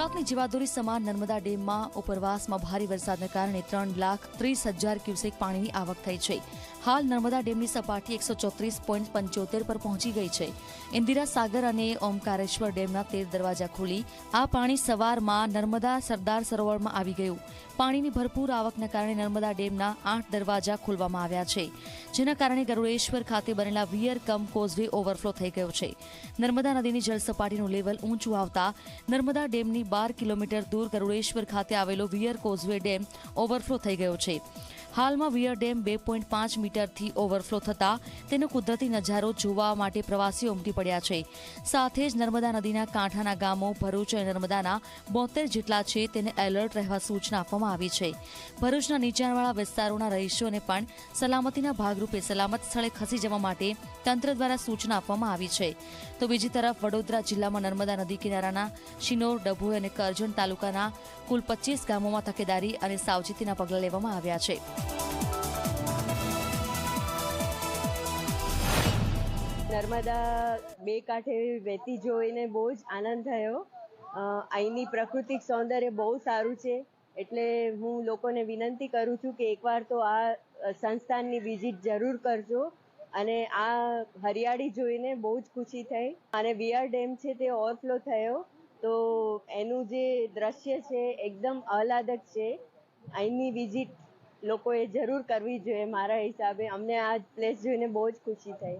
ગુજરાતની જીવાદોરી સમાન નર્મદા ડેમમાં ઉપરવાસમાં ભારે વરસાદને કારણે ત્રણ લાખ ત્રીસ હજાર ક્યુસેક પાણીની આવક થઈ છે. હાલ નર્મદા ડેમની સપાટી એકસો ચોત્રીસ પોઈન્ટ પંચોતેર પર પહોંચી ગઈ છે. ઇન્દિરા સાગર અને ઓમકારેશ્વર ડેમના તેર દરવાજા ખોલી. આ પાણી સવારમાં નર્મદા સરદાર સરોવરમાં આવી ગયું. પાણીની ભરપૂર આવકને કારણે નર્મદા ડેમના આઠ દરવાજા ખોલવામાં આવ્યા છે. જેના કારણે ગરુડેશ્વર ખાતે બનેલા વિયર કમ કોઝવે ઓવરફ્લો થઈ ગયો છે. નર્મદા નદીની જળસપાટીનું લેવલ ઊંચું આવતા નર્મદા ડેમની બાર કિલોમીટર દૂર ગરુડેશ્વર ખાતે આવેલો વિયર કોઝવે ડેમ ઓવરફ્લો થઈ ગયો છે. હાલમાં વિયર ડેમ બે પોઈન્ટ પાંચ મીટરથી ઓવરફ્લો થતાં તેનો કુદરતી નજારો જોવા માટે પ્રવાસીઓ ઉમટી પડ્યા છે. સાથે જ નર્મદા નદીના કાંઠાના ગામો ભરૂચ અને નર્મદાના બોતેર જેટલા છે તેને એલર્ટ રહેવા સૂચના આપવામાં આવી છે. ભરૂચના નીચાણવાળા વિસ્તારોના રહીશોને પણ સલામતીના ભાગરૂપે સલામત સ્થળે ખસી જવા માટે તંત્ર દ્વારા સૂચના આપવામાં આવી છે. તો બીજી તરફ વડોદરા જિલ્લામાં નર્મદા નદી કિનારાના શિનોર, ડભોઈ અને કરજણ તાલુકાના કુલ પચીસ ગામોમાં તકેદારી અને સાવચેતીના પગલાં લેવામાં આવ્યા છે. નર્મદા બે કાંઠે વહેતી જોઈને બહુ જ આનંદ થયો. અહીંની પ્રાકૃતિક સૌંદર્ય બહુ સારું છે. એટલે હું લોકોને વિનંતી કરું છું કે એકવાર તો આ સંસ્થાનની વિઝિટ જરૂર કરજો અને આ હરિયાળી જોઈને બહુ જ ખુશી થઈ. અને વિયર ડેમ છે તે ઓવરફ્લો થયો. તો એનું જે દ્રશ્ય છે એકદમ આહલાદક છે. અહીંની વિઝિટ લોકોએ જરૂર કરવી જોઈએ મારા હિસાબે. અમને આ પ્લેસ જોઈને બહુ જ ખુશી થઈ.